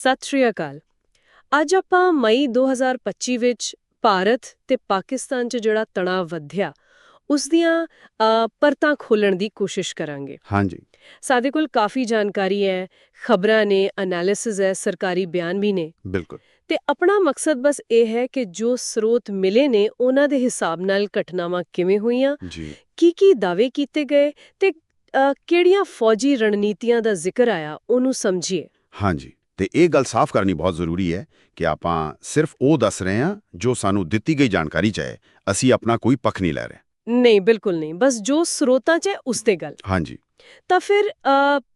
ਸਤਿ ਸ਼੍ਰੀ ਅਕਾਲ। ਅੱਜ ਆਪਾਂ ਮਈ 2025 ਵਿੱਚ ਭਾਰਤ ਤੇ ਪਾਕਿਸਤਾਨ 'ਚ ਜਿਹੜਾ ਤਣਾਅ ਵਧਿਆ ਉਸ ਦੀਆਂ ਪਰਤਾਂ ਖੋਲਣ ਦੀ ਕੋਸ਼ਿਸ਼ ਕਰਾਂਗੇ। ਹਾਂਜੀ। ਸਾਡੇ ਕੋਲ ਕਾਫੀ ਜਾਣਕਾਰੀ ਹੈ ਖਬਰਾਂ ਨੇ ਐਨਾਲਿਸਿਸ ਹੈ ਸਰਕਾਰੀ ਬਿਆਨ ਵੀ ਨੇ। ਬਿਲਕੁਲ। ਤੇ ਆਪਣਾ ਮਕਸਦ ਬਸ ਇਹ ਹੈ ਕਿ ਜੋ ਸਰੋਤ ਮਿਲੇ ਨੇ ਉਹਨਾਂ ਦੇ ਹਿਸਾਬ ਨਾਲ ਘਟਨਾਵਾਂ ਕਿਵੇਂ ਹੋਈਆਂ ਜੀ। ਕੀ ਕੀ ਦਾਅਵੇ ਕੀਤੇ ਗਏ ਤੇ ਕਿਹੜੀਆਂ ਫੌਜੀ ਰਣਨੀਤੀਆਂ ਦਾ ਜ਼ਿਕਰ ਆਇਆ ਉਹਨੂੰ ਸਮਝੀਏ। ਹਾਂਜੀ। ਤੇ ਇਹ ਗੱਲ ਸਾਫ਼ ਕਰਨੀ ਬਹੁਤ ਜ਼ਰੂਰੀ ਹੈ ਕਿ ਆਪਾਂ ਸਿਰਫ ਉਹ ਦੱਸ ਰਹੇ ਹਾਂ ਜੋ ਸਾਨੂੰ ਦਿੱਤੀ ਗਈ ਜਾਣਕਾਰੀ 'ਚ ਹੈ। ਅਸੀਂ ਆਪਣਾ ਕੋਈ ਪੱਖ ਨਹੀਂ ਲੈ ਰਹੇ। ਨਹੀਂ ਬਿਲਕੁਲ ਨਹੀਂ। ਬਸ ਜੋ ਸਰੋਤਾਂ 'ਚ ਹੈ ਉਸ ਤੇ ਗੱਲ। ਹਾਂਜੀ। ਤਾਂ ਫਿਰ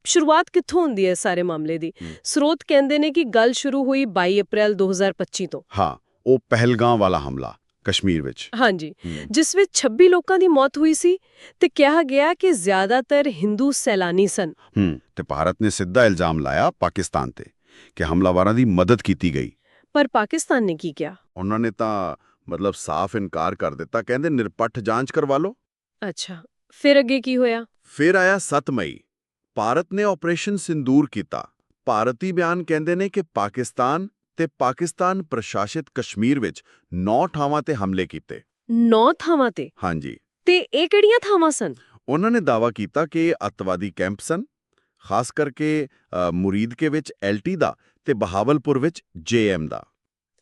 ਸ਼ੁਰੂਆਤ ਕਿੱਥੋਂ ਹੁੰਦੀ ਹੈ ਸਾਰੇ ਮਾਮਲੇ ਦੀ। ਸਰੋਤ ਕਹਿੰਦੇ ਨੇ ਕਿ ਗੱਲ ਸ਼ੁਰੂ ਹੋਈ 22 ਅਪ੍ਰੈਲ 2025 ਤੋਂ। ਹਾਂ ਉਹ ਪਹਿਲਗਾਂ ਵਾਲਾ ਹਮਲਾ ਕਸ਼ਮੀਰ ਵਿੱਚ। ਹਾਂਜੀ। ਜਿਸ ਵਿੱਚ 26 ਲੋਕਾਂ ਦੀ ਮੌਤ ਹੋਈ ਸੀ ਤੇ ਕਿਹਾ ਗਿਆ ਕਿ ਜ਼ਿਆਦਾਤਰ ਹਿੰਦੂ ਸੈਲਾਨੀ ਸਨ। ਹੂੰ ਤੇ ਭਾਰਤ ਨੇ ਸਿੱਧਾ ਇਲਜ਼ਾਮ ਲਾਇਆ ਪਾਕਿਸਤਾਨ ਤੇ। ਕਿ ਹਮਲਾਵਰਾਂ ਦੀ ਮਦਦ ਕੀਤੀ ਗਈ। ਪਰ ਪਾਕਿਸਤਾਨ ਨੇ ਕੀ ਕਿਹਾ? ਉਹਨਾਂ ਨੇ ਤਾਂ ਮਤਲਬ ਸਾਫ਼ ਇਨਕਾਰ ਕਰ ਦਿੱਤਾ ਕਹਿੰਦੇ ਨਿਰਪੱਖ ਜਾਂਚ ਕਰਵਾ ਲਓ। ਅੱਛਾ ਫਿਰ ਅੱਗੇ ਕੀ ਹੋਇਆ? ਫਿਰ ਆਇਆ 7 ਮਈ। ਭਾਰਤ ਨੇ ਆਪਰੇਸ਼ਨ ਸਿੰਦੂਰ ਕੀਤਾ। ਭਾਰਤੀ ਬਿਆਨ ਕਹਿੰਦੇ ਨੇ ਕਿ ਪਾਕਿਸਤਾਨ ਤੇ ਪਾਕਿਸਤਾਨ ਪ੍ਰਸ਼ਾਸਿਤ ਕਸ਼ਮੀਰ ਵਿੱਚ 9 ਥਾਵਾਂ ਤੇ ਹਮਲੇ ਕੀਤੇ। ਨੌ ਥਾਵਾਂ ਤੇ? ਹਾਂਜੀ। ਤੇ ਇਹ ਕਿਹੜੀਆਂ ਥਾਵਾਂ ਸਨ? ਉਹਨਾਂ ਨੇ ਦਾਅਵਾ ਕੀਤਾ ਕਿ ਇਹ ਅੱਤਵਾਦੀ ਕੈਂਪ ਸਨ। ਖਾਸ ਕਰਕੇ ਮੁਰੀਦਕੇ ਵਿੱਚ ਐਲਟੀ ਦਾ ਤੇ ਬਹਾਵਲਪੁਰ ਵਿੱਚ ਜੇਐਮ ਦਾ।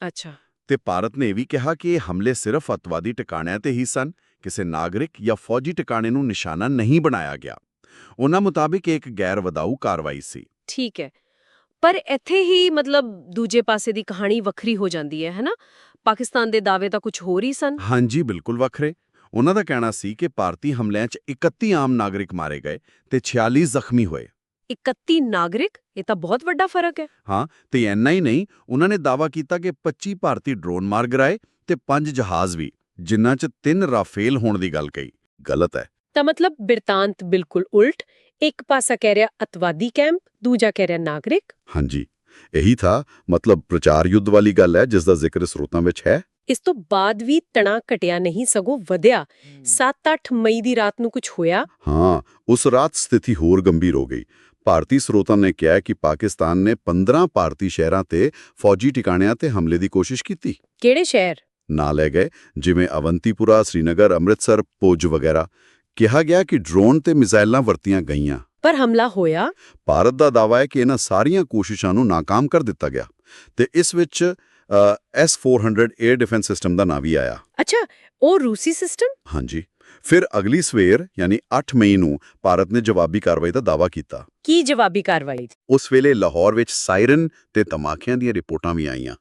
ਅੱਛਾ। ਤੇ ਭਾਰਤ ਨੇ ਇਹ ਵੀ ਕਿਹਾ ਕਿ ਇਹ ਹਮਲੇ ਸਿਰਫ ਅੱਤਵਾਦੀ ਟਿਕਾਣਿਆਂ ਤੇ ਹੀ ਸਨ ਕਿਸੇ ਨਾਗਰਿਕ ਜਾਂ ਫੌਜੀ ਟਿਕਾਣੇ ਨੂੰ ਨਿਸ਼ਾਨਾ ਨਹੀਂ ਬਣਾਇਆ ਗਿਆ। ਉਹਨਾਂ ਮੁਤਾਬਿਕ ਇਹ ਇੱਕ ਗੈਰ ਵਧਾਊ ਕਾਰਵਾਈ ਸੀ। ਠੀਕ ਹੈ। ਪਰ ਇੱਥੇ ਹੀ ਮਤਲਬ ਦੂਜੇ ਪਾਸੇ ਦੀ ਕਹਾਣੀ ਵੱਖਰੀ ਹੋ ਜਾਂਦੀ ਹੈ ਹੈਨਾ? ਪਾਕਿਸਤਾਨ ਦੇ ਦਾਅਵੇ ਤਾਂ ਕੁਝ ਹੋਰ ਹੀ ਸਨ। ਹਾਂਜੀ ਬਿਲਕੁਲ ਵੱਖਰੇ। ਉਹਨਾਂ ਦਾ ਕਹਿਣਾ ਸੀ ਕਿ ਭਾਰਤੀ ਹਮਲਿਆਂ 'ਚ 31 ਆਮ ਨਾਗਰਿਕ ਮਾਰੇ ਗਏ ਤੇ 46 ਜ਼ਖਮੀ ਹੋਏ। 31 ਨਾਗਰਿਕ? ਇਹ ਤਾਂ ਬਹੁਤ ਵੱਡਾ ਫ਼ਰਕ ਹੈ। ਹਾਂ ਤੇ ਇੰਨਾ ਹੀ ਨਹੀਂ ਉਹਨਾਂ ਨੇ ਦਾਅਵਾ ਕੀਤਾ ਕਿ 25 ਭਾਰਤੀ ਡਰੋਨ ਮਾਰ ਗਰਾਏ ਤੇ 5 ਜਹਾਜ਼ ਵੀ ਜਿਨ੍ਹਾਂ 'ਚ 3 ਰਾਫੇਲ ਹੋਣ ਦੀ ਗੱਲ ਕਹੀ। ਗਲਤ ਹੈ। ਤਾਂ ਮਤਲਬ ਬਿਰਤਾਂਤ ਬਿਲਕੁਲ ਉਲਟ ਇੱਕ ਪਾਸਾ ਕਹਿ ਰਿਹਾ ਅਤਵਾਦੀ ਕੈਂਪ ਦੂਜਾ ਕਹਿ ਰਿਹਾ ਨਾਗਰਿਕ? ਹਾਂਜੀ। ਇਹੀ ਥਾ ਮਤਲਬ ਪ੍ਰਚਾਰ ਯੁੱਧ ਵਾਲੀ ਗੱਲ ਹੈ ਜਿਸ ਦਾ ਜ਼ਿਕਰ ਸਰੋਤਾਂ ਵਿੱਚ ਹੈ। ਇਸ ਤੋਂ ਬਾਅਦ ਵੀ ਤਣਾ ਘਟਿਆ ਨਹੀਂ ਸਗੋਂ ਵਧਿਆ। 7-8 ਮਈ ਦੀ ਰਾਤ ਨੂੰ ਕੁਝ ਹੋਇਆ। ਹਾਂ ਉਸ ਰਾਤ ਸਥਿਤੀ ਹੋਰ ਗੰਭੀਰ ਹੋ ਗਈ। ਭਾਰਤੀ ਸਰੋਤਾਂ ਨੇ ਕਿਹਾ ਕਿ ਪਾਕਿਸਤਾਨ ਨੇ 15 ਭਾਰਤੀ ਸ਼ਹਿਰਾਂ ਤੇ ਫੌਜੀ ਟਿਕਾਣਿਆਂ ਤੇ ਹਮਲੇ ਦੀ ਕੋਸ਼ਿਸ਼ ਕੀਤੀ। ਕਿਹੜੇ ਸ਼ਹਿਰ? ਨਾ ਲੈ ਗਏ ਜਿਵੇਂ ਅਵੰਤੀਪੁਰਾ ਸ੍ਰੀਨਗਰ ਅੰਮ੍ਰਿਤਸਰ ਪੋਜ ਵਗੈਰਾ। ਕਿਹਾ ਗਿਆ ਕਿ ਡਰੋਨ ਤੇ ਮਿਜ਼ਾਈਲਾਂ ਵਰਤੀਆਂ ਗਈਆਂ। ਪਰ ਹਮਲਾ ਹੋਇਆ? ਭਾਰਤ ਦਾ ਦਾਅਵਾ ਹੈ ਕਿ ਇਹਨਾਂ ਸਾਰੀਆਂ ਕੋਸ਼ਿਸ਼ਾਂ ਨੂੰ ਨਾਕਾਮ ਕਰ ਦਿੱਤਾ ਗਿਆ। ਤੇ ਇਸ ਵਿੱਚ S400 에ਅਰ ਡਿਫੈਂਸ ਸਿਸਟਮ ਦਾ ਨਾਂ ਵੀ ਆਇਆ। ਅੱਛਾ ਉਹ ਰੂਸੀ ਸਿਸਟਮ? ਹਾਂਜੀ। ਫਿਰ ਅਗਲੀ ਸਵੇਰ ਯਾਨੀ 8 ਮਈ ਨੂੰ ਭਾਰਤ ਨੇ ਜਵਾਬੀ ਕਾਰਵਾਈ ਦਾ ਦਾਅਵਾ ਕੀਤਾ। ਕੀ ਜਵਾਬੀ ਕਾਰਵਾਈ? ਉਸ ਵੇਲੇ ਲਾਹੌਰ ਵਿੱਚ ਸਾਇਰਨ ਤੇ ਧਮਾਕਿਆਂ ਦੀਆਂ ਰਿਪੋਰਟਾਂ ਵੀ ਆਈਆਂ।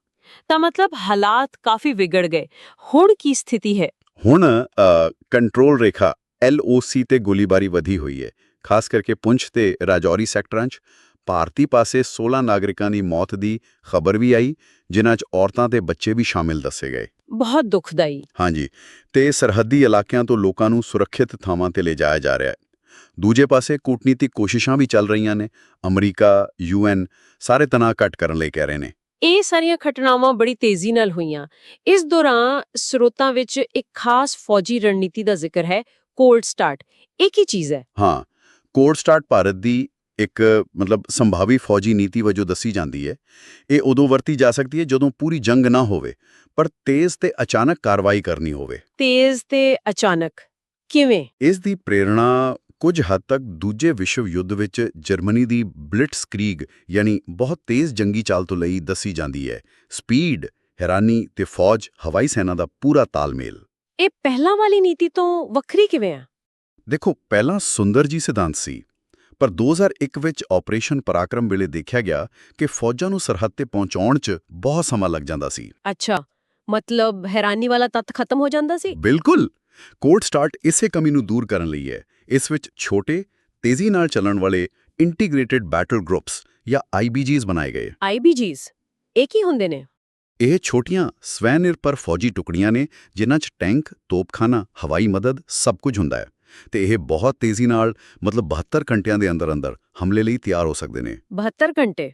ਤਾਂ ਮਤਲਬ ਹਾਲਾਤ ਕਾਫੀ ਵਿਗੜ ਗਏ। ਹੁਣ ਕੀ ਸਥਿਤੀ ਹੈ? ਹੁਣ ਕੰਟਰੋਲ ਰੇਖਾ LOC ਤੇ ਗੋਲੀਬਾਰੀ ਵਧੀ ਹੋਈ ਹੈ। ਖਾਸ ਕਰਕੇ ਪੁੰਛ ਤੇ ਰਾਜੌਰੀ ਸੈਕਟਰਾਂ 'ਚ। ਭਾਰਤੀ ਪਾਸੇ 16 ਨਾਗਰਿਕਾਂ ਦੀ ਮੌਤ ਦੀ ਖਬਰ ਵੀ ਆਈ ਜਿਨ੍ਹਾਂ 'ਚ ਔਰਤਾਂ ਤੇ ਬੱਚੇ ਵੀ ਸ਼ਾਮਿਲ ਦੱਸੇ ਗਏ। ਬਹੁਤ ਦੁਖਦਾਈ। ਹਾਂਜੀ ਤੇ ਸਰਹੱਦੀ ਇਲਾਕਿਆਂ ਤੋਂ ਲੋਕਾਂ ਨੂੰ ਸੁਰੱਖਿਅਤ ਥਾਵਾਂ ਤੇ ਲਿਜਾਇਆ ਜਾ ਰਿਹਾ ਹੈ। ਦੂਜੇ ਪਾਸੇ ਕੂਟਨੀਤਿਕ ਕੋਸ਼ਿਸ਼ਾਂ ਵੀ ਚੱਲ ਰਹੀਆਂ ਨੇ। ਅਮਰੀਕਾ ਯੂਐਨ ਸਾਰੇ ਤਣਾਅ ਘੱਟ ਕਰਨ ਲਈ ਕਹਿ ਰਹੇ ਨੇ। ਇਹ ਸਾਰੀਆਂ ਘਟਨਾਵਾਂ ਬੜੀ ਤੇਜ਼ੀ ਨਾਲ ਹੋਈਆਂ। ਇਸ ਦੌਰਾਨ ਸਰੋਤਾਂ ਵਿੱਚ ਇੱਕ ਖਾਸ ਫੌਜੀ ਰਣਨੀਤੀ ਦਾ ਜ਼ਿਕਰ ਹੈ ਕੋਲਡ ਸਟਾਰਟ। ਇਹ ਕੀ ਚੀਜ਼ ਹੈ? ਹਾਂ ਕੋਡ ਸਟਾਰਟ ਭਾਰਤ ਦੀ ਇੱਕ ਮਤਲਬ ਸੰਭਾਵੀ ਫੌਜੀ ਨੀਤੀ ਵਜੋਂ ਦੱਸੀ ਜਾਂਦੀ ਹੈ। ਇਹ ਉਦੋਂ ਵਰਤੀ ਜਾ ਸਕਦੀ ਹੈ ਜਦੋਂ ਪੂਰੀ ਜੰਗ ਨਾ ਹੋਵੇ ਪਰ ਤੇਜ਼ ਤੇ ਅਚਾਨਕ ਕਾਰਵਾਈ ਕਰਨੀ ਹੋਵੇ। ਤੇਜ਼ ਤੇ ਅਚਾਨਕ ਕਿਵੇਂ? ਇਸ ਦੀ ਪ੍ਰੇਰਣਾ ਕੁਝ ਹੱਦ ਤੱਕ ਦੂਜੇ ਵਿਸ਼ਵ ਯੁੱਧ ਵਿੱਚ ਜਰਮਨੀ ਦੀ ਬਲਿਟਸਕ੍ਰੀਗ ਯਾਨੀ ਬਹੁਤ ਤੇਜ਼ ਜੰਗੀ ਚਾਲ ਤੋਂ ਲਈ ਦੱਸੀ ਜਾਂਦੀ ਹੈ। ਸਪੀਡ ਹੈਰਾਨੀ ਤੇ ਫੌਜ ਹਵਾਈ ਸੈਨਾ ਦਾ ਪੂਰਾ ਤਾਲਮੇਲ। ਇਹ ਪਹਿਲਾਂ ਵਾਲੀ ਨੀਤੀ ਤੋਂ ਵੱਖਰੀ ਕਿਵੇਂ ਆ? ਦੇਖੋ ਪਹਿਲਾਂ ਸੁੰਦਰ ਜੀ ਸਿਧਾਂਤ ਸੀ। ਪਰ 2001 ਵਿੱਚ ਆਪਰੇਸ਼ਨ ਪਰਾਕਰਮ ਵੇਲੇ ਦੇਖਿਆ ਗਿਆ ਕਿ ਫੌਜਾਂ ਨੂੰ ਸਰਹੱਦ ਤੇ ਪਹੁੰਚਾਉਣ 'ਚ ਬਹੁਤ ਸਮਾਂ ਲੱਗ ਜਾਂਦਾ ਸੀ। ਅੱਛਾ ਮਤਲਬ ਹੈਰਾਨੀ ਵਾਲਾ ਤੱਤ ਖਤਮ ਹੋ ਜਾਂਦਾ ਸੀ? ਬਿਲਕੁਲ! ਕੋਡ ਸਟਾਰਟ ਇਸੇ ਕਮੀ ਨੂੰ ਦੂਰ ਕਰਨ ਲਈ ਹੈ। ਇਸ ਵਿੱਚ ਛੋਟੇ ਤੇਜ਼ੀ ਨਾਲ ਚੱਲਣ ਵਾਲੇ ਇੰਟੀਗ੍ਰੇਟਿਡ ਬੈਟਲ ਗਰੁੱਪਸ ਜਾਂ ਆਈਬੀਜੀਜ਼ ਬਣਾਏ ਗਏ। ਆਈਬੀਜੀਜ਼ ਇਹ ਕੀ ਹੁੰਦੇ ਨੇ? ਇਹ ਛੋਟੀਆਂ ਸਵੈਨਿਰਭਰ ਫੌਜੀ ਟੁਕੜੀਆਂ ਨੇ ਜਿਨ੍ਹਾਂ 'ਚ ਟੈਂਕ ਤੋਪਖਾਨਾ ਹਵਾਈ ਮਦਦ ਸਭ ਕੁਝ ਹੁੰਦਾ ਹੈ। ਤੇ ਇਹ ਬਹੁਤ ਤੇਜ਼ੀ ਨਾਲ ਮਤਲਬ 72 ਘੰਟਿਆਂ ਦੇ ਅੰਦਰ ਅੰਦਰ ਹਮਲੇ ਲਈ ਤਿਆਰ ਹੋ ਸਕਦੇ ਨੇ। 72 ਘੰਟੇ?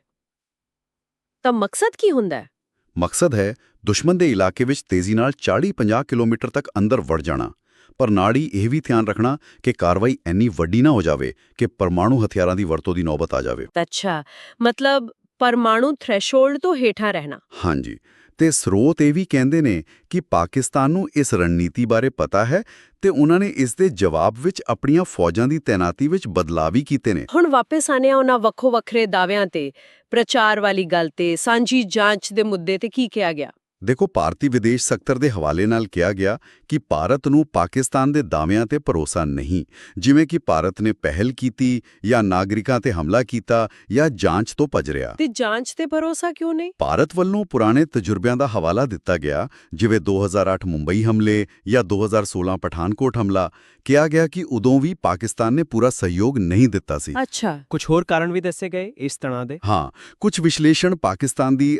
ਤਾਂ ਮਕਸਦ ਕੀ ਹੁੰਦਾ? ਹੈ ਮਕਸਦ ਹੈ ਦੁਸ਼ਮਣ ਦੇ ਇਲਾਕੇ ਵਿੱਚ ਤੇਜ਼ੀ ਨਾਲ 40-50 ਕਿਲੋਮੀਟਰ ਤੱਕ ਅੰਦਰ ਵੜ ਜਾਣਾ। ਪਰ ਨਾਲ ਹੀ ਇਹ ਵੀ ਧਿਆਨ ਰੱਖਣਾ ਕਿ ਕਾਰਵਾਈ ਇੰਨੀ ਵੱਡੀ ਨਾ ਹੋ ਜਾਵੇ ਕਿ ਪਰਮਾਣੂ ਹਥਿਆਰਾਂ ਦੀ ਵਰਤੋਂ ਦੀ ਨੌਬਤ ਆ ਜਾਵੇ। ਅੱਛਾ ਮਤਲਬ ਪਰਮਾਣੂ ਥ੍ਰੈਸ਼ੋਲਡ ਤੋਂ ਹੇਠਾਂ ਰਹਿਣਾ। ਹਾਂਜੀ। ਤੇ ਸਰੋਤ ਇਹ ਵੀ ਕਹਿੰਦੇ ਨੇ ਕਿ ਪਾਕਿਸਤਾਨ ਨੂੰ ਇਸ ਰਣਨੀਤੀ ਬਾਰੇ ਪਤਾ ਹੈ ਤੇ ਉਹਨਾਂ ਨੇ ਇਸ ਦੇ ਜਵਾਬ ਵਿੱਚ ਆਪਣੀਆਂ ਫੌਜਾਂ ਦੀ ਤੈਨਾਤੀ ਵਿੱਚ ਬਦਲਾਅ ਵੀ ਕੀਤੇ ਨੇ। ਹੁਣ ਵਾਪਸ ਆਨੇ ਆ ਉਹਨਾਂ ਵੱਖੋ ਵੱਖਰੇ ਦਾਅਵਿਆਂ ਤੇ। ਪ੍ਰਚਾਰ ਵਾਲੀ ਗੱਲ ਤੇ ਸਾਂਝੀ ਜਾਂਚ ਦੇ ਮੁੱਦੇ ਤੇ ਕੀ ਕਿਹਾ ਗਿਆ? ਦੇਖੋ ਭਾਰਤੀ ਵਿਦੇਸ਼ ਸਕੱਤਰ ਦੇ ਹਵਾਲੇ ਨਾਲ ਕਿਹਾ ਗਿਆ ਕਿ ਭਾਰਤ ਨੂੰ ਪਾਕਿਸਤਾਨ ਦੇ ਦਾਅਵਿਆਂ ਤੇ ਭਰੋਸਾ ਨਹੀਂ। ਜਿਵੇਂ ਕਿ ਭਾਰਤ ਨੇ ਪਹਿਲ ਕੀਤੀ ਜਾਂ ਨਾਗਰਿਕਾਂ ਤੇ ਹਮਲਾ ਕੀਤਾ ਜਾਂ ਜਾਂਚ ਤੋਂ ਭੱਜ ਰਿਹਾ। ਤੇ ਜਾਂਚ ਤੇ ਭਰੋਸਾ ਕਿਉਂ ਨਹੀਂ? ਭਾਰਤ ਵੱਲੋਂ ਪੁਰਾਣੇ ਤਜਰਬਿਆਂ ਦਾ ਹਵਾਲਾ ਦਿੱਤਾ ਗਿਆ ਜਿਵੇਂ 2008 ਮੁੰਬਈ ਹਮਲੇ ਜਾਂ 2016 ਪਠਾਨਕੋਟ ਹਮਲਾ। ਕਿਹਾ ਗਿਆ ਕਿ ਉਦੋਂ ਵੀ ਪਾਕਿਸਤਾਨ ਨੇ ਪੂਰਾ ਸਹਿਯੋਗ ਨਹੀਂ ਦਿੱਤਾ ਸੀ। ਅੱਛਾ। ਕੁਝ ਹੋਰ ਕਾਰਨ ਵੀ ਦੱਸੇ ਗਏ ਇਸ ਤਣਾਅ ਦੇ? ਹਾਂ ਕੁਝ ਵਿਸ਼ਲੇਸ਼ਣ ਪਾਕਿਸਤਾਨ ਦੀ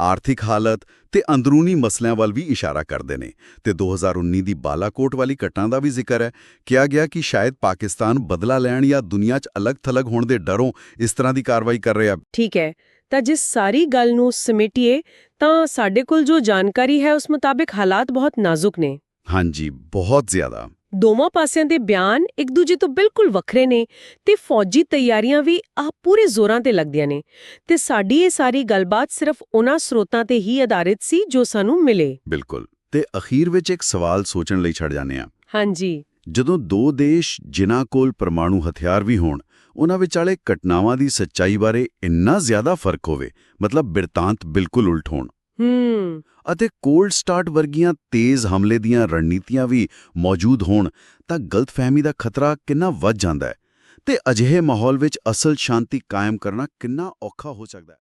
ਆਰਥਿਕ ਹਾਲਤ ਤੇ ਅੰਦਰੂਨੀ ਮਸਲਿਆਂ ਵੱਲ ਵੀ ਇਸ਼ਾਰਾ ਕਰਦੇ ਨੇ ਤੇ 2019 ਦੀ ਬਾਲਾਕੋਟ ਵਾਲੀ ਘਟਨਾ ਦਾ ਵੀ ਜ਼ਿਕਰ ਹੈ। ਕਿਹਾ ਗਿਆ ਕਿ ਸ਼ਾਇਦ ਪਾਕਿਸਤਾਨ ਬਦਲਾ ਲੈਣ ਜਾਂ ਦੁਨੀਆ 'ਚ ਅਲੱਗ-ਥਲੱਗ ਹੋਣ ਦੇ ਡਰੋਂ ਇਸ ਤਰ੍ਹਾਂ ਦੀ ਕਾਰਵਾਈ ਕਰ ਰਿਹਾ। ਠੀਕ ਹੈ। ਤਾਂ ਜਿਸ ਸਾਰੀ ਗੱਲ ਨੂੰ ਸਮੇਟੀਏ ਤਾਂ ਸਾਡੇ ਕੋਲ ਜੋ ਜਾਣਕਾਰੀ ਹੈ ਉਸ ਮੁਤਾਬਿਕ ਹਾਲਾਤ ਬਹੁਤ ਨਾਜ਼ੁਕ ਨੇ। ਹਾਂਜੀ ਬਹੁਤ ਜ਼ਿਆਦਾ। ਦੋਵਾਂ ਪਾਸਿਆਂ ਦੇ ਬਿਆਨ ਇੱਕ ਦੂਜੇ ਤੋਂ ਬਿਲਕੁਲ ਵੱਖਰੇ ਨੇ ਤੇ ਫੌਜੀ ਤਿਆਰੀਆਂ ਵੀ ਆ ਪੂਰੇ ਜ਼ੋਰਾਂ ਤੇ ਲੱਗਦੀਆਂ ਨੇ। ਤੇ ਸਾਡੀ ਇਹ ਸਾਰੀ ਗੱਲਬਾਤ ਸਿਰਫ ਉਹਨਾਂ ਸਰੋਤਾਂ ਤੇ ਹੀ ਆਧਾਰਿਤ ਸੀ ਜੋ ਸਾਨੂੰ ਮਿਲੇ। ਬਿਲਕੁਲ। ਤੇ ਅਖੀਰ ਵਿੱਚ ਇੱਕ ਸਵਾਲ ਸੋਚਣ ਲਈ ਛੱਡ ਜਾਂਦੇ ਆ ਹਾਂਜੀ। ਜਦੋਂ ਦੋ ਦੇਸ਼ ਜਿਨ੍ਹਾਂ ਕੋਲ ਪਰਮਾਣੂ ਹਥਿਆਰ ਵੀ ਹੋਣ ਉਹਨਾਂ ਵਿਚਾਲੇ ਘਟਨਾਵਾਂ ਦੀ ਸੱਚਾਈ ਬਾਰੇ ਇੰਨਾ ਜ਼ਿਆਦਾ ਫ਼ਰਕ ਹੋਵੇ ਮਤਲਬ ਬਿਰਤਾਂਤ ਬਿਲਕੁਲ ਉਲਟ ਹੋਣ। ਹੂੰ। ਅਤੇ ਕੋਲਡ ਸਟਾਰਟ ਵਰਗੀਆਂ ਤੇਜ਼ ਹਮਲੇ ਦੀਆਂ ਰਣਨੀਤੀਆਂ ਵੀ ਮੌਜੂਦ ਹੋਣ ਤਾਂ ਗਲਤਫਹਿਮੀ ਦਾ ਖਤਰਾ ਕਿੰਨਾ ਵੱਧ ਜਾਂਦਾ ਹੈ ਤੇ ਅਜਿਹੇ ਮਾਹੌਲ ਵਿੱਚ ਅਸਲ ਸ਼ਾਂਤੀ ਕਾਇਮ ਕਰਨਾ ਕਿੰਨਾ ਔਖਾ ਹੋ ਸਕਦਾ ਹੈ।